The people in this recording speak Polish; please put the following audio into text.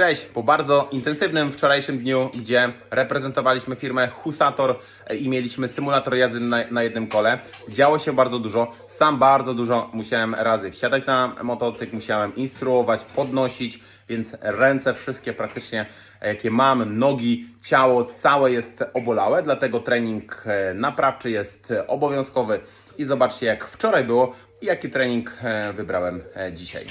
Cześć! Po bardzo intensywnym wczorajszym dniu, gdzie reprezentowaliśmy firmę Husator e, i mieliśmy symulator jazdy na, na jednym kole, działo się bardzo dużo. Sam bardzo dużo musiałem razy wsiadać na motocykl, musiałem instruować, podnosić, więc ręce wszystkie praktycznie, e, jakie mam, nogi, ciało, całe jest obolałe, dlatego trening e, naprawczy jest obowiązkowy i zobaczcie jak wczoraj było i jaki trening wybrałem dzisiaj.